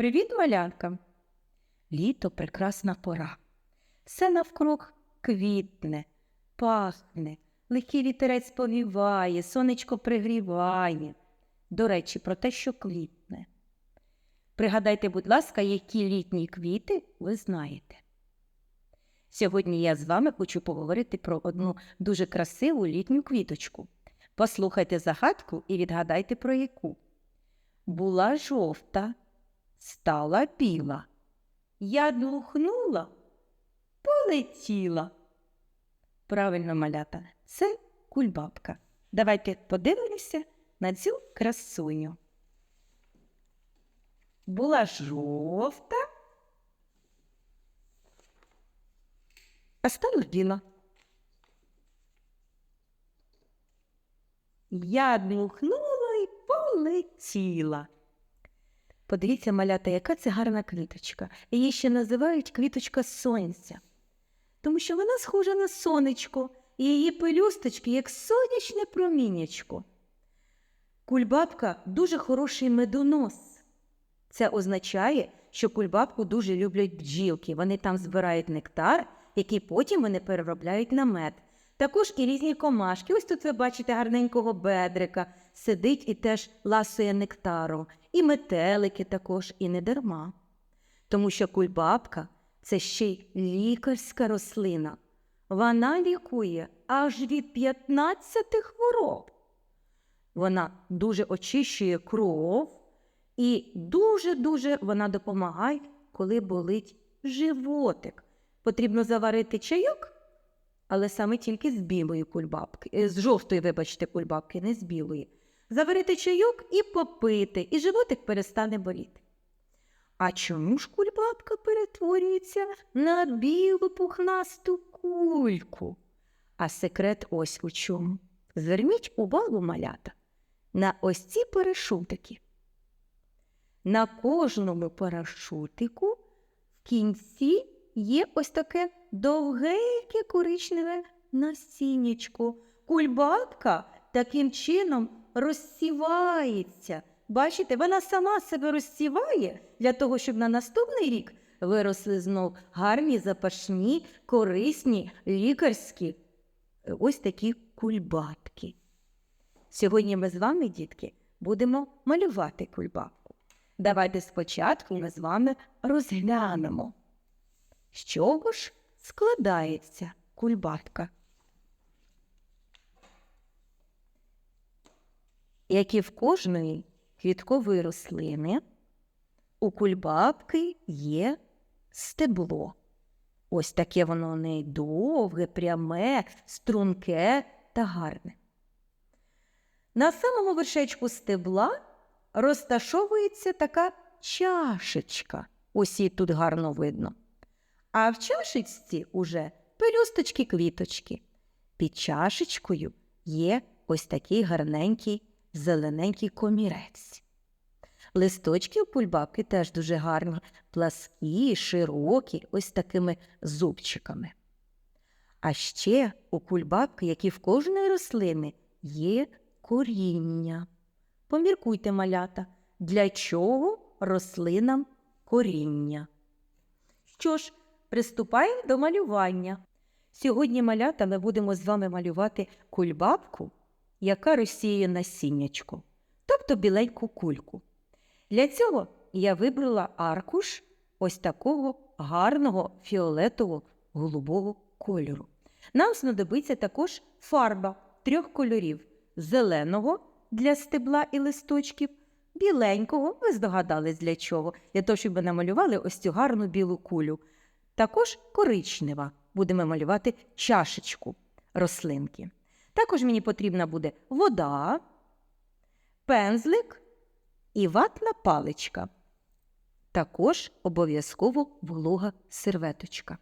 Привіт, малянка! Літо прекрасна пора. Все навкруг квітне, пахне, легкий вітерець повіває, сонечко пригріває. До речі, про те, що квітне. Пригадайте, будь ласка, які літні квіти ви знаєте. Сьогодні я з вами хочу поговорити про одну дуже красиву літню квіточку. Послухайте загадку і відгадайте про яку. Була жовта, стала біла. Я дмухнула, полетіла. Правильно, малята, це кульбабка. Давайте подивимося на цю красуню. Була жовта, а стала біла. Я дмухнула і полетіла. Подивіться, малята, яка це гарна квіточка. Її ще називають квіточка сонця, тому що вона схожа на сонечко, і її пелюсточки, як сонячне промінячко. Кульбабка дуже хороший медонос. Це означає, що кульбабку дуже люблять бджілки. Вони там збирають нектар, який потім вони переробляють на мед. Також і різні комашки. Ось тут ви бачите гарненького бедрика, сидить і теж ласує нектаром. І метелики також, і не дарма. Тому що кульбабка це ще й лікарська рослина. Вона лікує аж від 15 хвороб. Вона дуже очищує кров і дуже-дуже вона допомагає, коли болить животик. Потрібно заварити чайок, але саме тільки з білої кульбабки, з жовтої, вибачте, кульбабки, не з білої. Заварити чайок і попити, і животик перестане боліти. А чому ж кульбабка перетворюється на білу пухнасту кульку? А секрет ось у чому. Зверніть увагу, малята, на ось ці парашутики. На кожному парашутику в кінці є ось таке довгеньке коричневе насіннячко. Кульбабка таким чином розсівається. Бачите, вона сама себе розсіває для того, щоб на наступний рік виросли знов гарні, запашні, корисні, лікарські е, ось такі кульбабки. Сьогодні ми з вами, дітки, будемо малювати кульбабку. Давайте спочатку ми з вами розглянемо, з чого ж складається кульбабка. Як і в кожної квіткової рослини, у кульбабки є стебло. Ось таке воно у неї довге, пряме, струнке та гарне. На самому вершечку стебла розташовується така чашечка. Ось її тут гарно видно. А в чашечці уже пелюсточки квіточки. Під чашечкою є ось такий гарненький зелененький комірець. Листочки у кульбабки теж дуже гарні, пласкі, широкі, ось такими зубчиками. А ще у кульбабки, як і в кожної рослини, є коріння. Поміркуйте, малята, для чого рослинам коріння. Що ж, приступаємо до малювання. Сьогодні малята ми будемо з вами малювати кульбабку, яка розсіює насіннячко, тобто біленьку кульку. Для цього я вибрала аркуш ось такого гарного фіолетового голубого кольору. Нам знадобиться також фарба трьох кольорів зеленого для стебла і листочків, біленького, ви здогадались для чого, для того, щоб ви намалювали ось цю гарну білу кулю. Також коричнева будемо малювати чашечку рослинки. Також мені потрібна буде вода, пензлик і ватна паличка. Також обов'язково волога серветочка.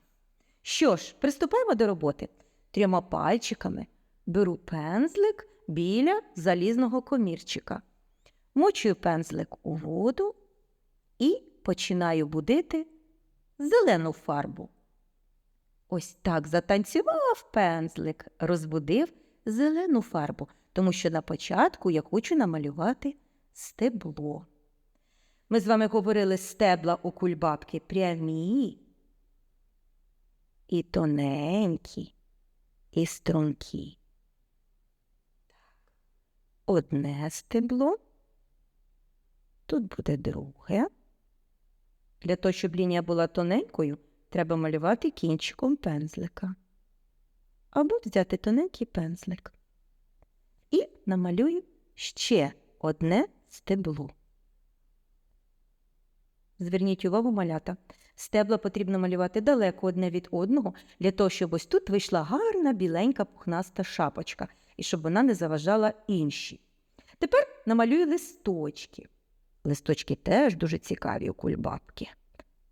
Що ж, приступаємо до роботи. Трьома пальчиками беру пензлик біля залізного комірчика. Мочую пензлик у воду і починаю будити зелену фарбу. Ось так затанцював пензлик, розбудив зелену фарбу, тому що на початку я хочу намалювати стебло. Ми з вами говорили стебла у кульбабки прямі і тоненькі, і стрункі. Одне стебло, тут буде друге. Для того, щоб лінія була тоненькою, треба малювати кінчиком пензлика. Або взяти тоненький пензлик. І намалюю ще одне стебло. Зверніть увагу, малята. Стебла потрібно малювати далеко одне від одного, для того, щоб ось тут вийшла гарна біленька пухнаста шапочка, і щоб вона не заважала інші. Тепер намалюю листочки. Листочки теж дуже цікаві у кульбабки.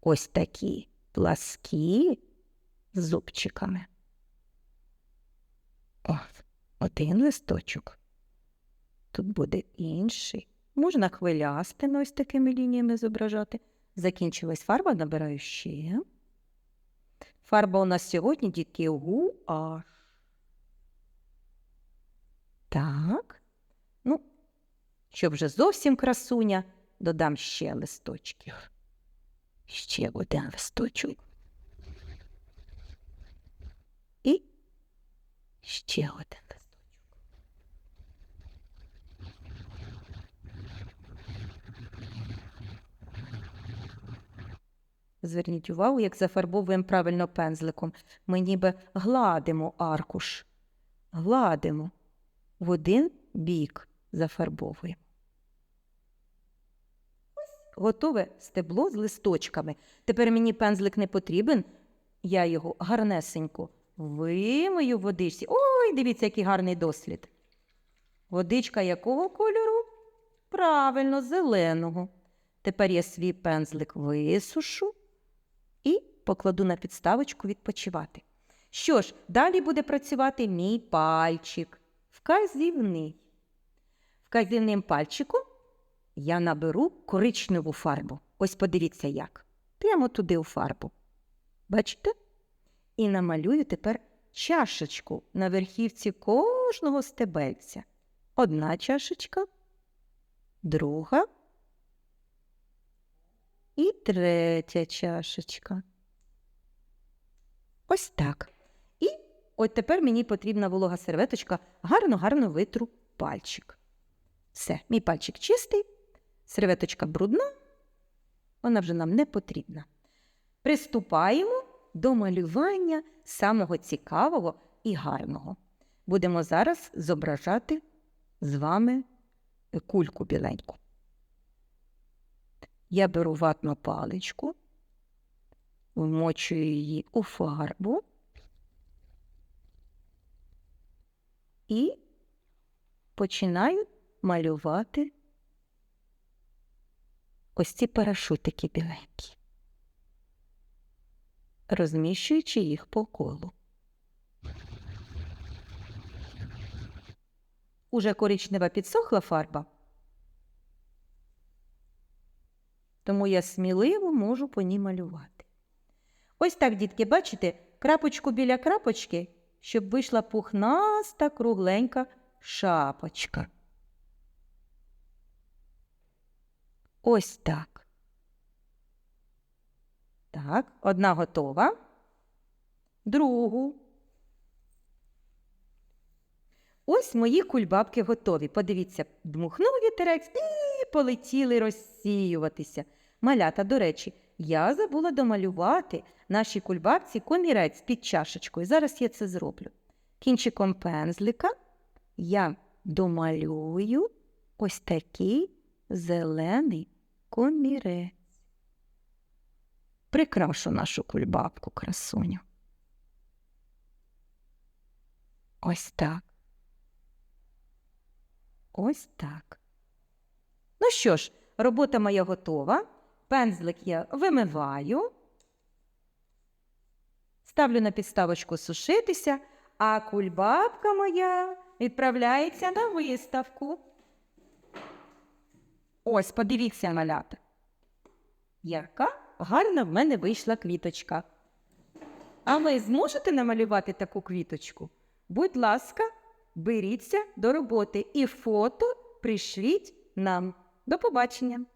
Ось такі пласкі з зубчиками. Один листочок. Тут буде інший. Можна хвилястими ось такими лініями зображати. Закінчилась фарба, набираю ще. Фарба у нас сьогодні, дітки, гуаш. Так. Ну, щоб вже зовсім красуня, додам ще листочків. Ще один листочок. І ще один листочок. Зверніть увагу, як зафарбовуємо правильно пензликом. Ми ніби гладимо аркуш. Гладимо. В один бік зафарбовуємо. Ось готове стебло з листочками. Тепер мені пензлик не потрібен. Я його гарнесенько вимою в водичці. Ой, дивіться, який гарний дослід. Водичка якого кольору? Правильно, зеленого. Тепер я свій пензлик висушу покладу на підставочку відпочивати. Що ж, далі буде працювати мій пальчик. Вказівний. Вказівним пальчиком я наберу коричневу фарбу. Ось подивіться як. Прямо туди у фарбу. Бачите? І намалюю тепер чашечку на верхівці кожного стебельця. Одна чашечка, друга і третя чашечка. Ось так. І от тепер мені потрібна волога серветочка, гарно-гарно витру пальчик. Все, мій пальчик чистий, серветочка брудна, вона вже нам не потрібна. Приступаємо до малювання самого цікавого і гарного. Будемо зараз зображати з вами кульку біленьку. Я беру ватну паличку, вмочую її у фарбу і починаю малювати ось ці парашутики біленькі, розміщуючи їх по колу. Уже коричнева підсохла фарба. тому я сміливо можу по ній малювати. Ось так, дітки, бачите, крапочку біля крапочки, щоб вийшла пухнаста, кругленька шапочка. Ось так. Так, одна готова. Другу. Ось мої кульбабки готові. Подивіться, дмухнув вітерець і полетіли розсіюватися. Малята, до речі, я забула домалювати нашій кульбабці комірець під чашечкою. Зараз я це зроблю. Кінчиком пензлика я домалюю ось такий зелений комірець. Прикрашу нашу кульбабку красуню. Ось так. Ось так. Ну що ж, робота моя готова. Пензлик я вимиваю, ставлю на підставочку сушитися, а кульбабка моя відправляється на виставку. Ось, подивіться, малята. Яка гарна в мене вийшла квіточка. А ви зможете намалювати таку квіточку? Будь ласка, беріться до роботи і фото пришліть нам. До побачення!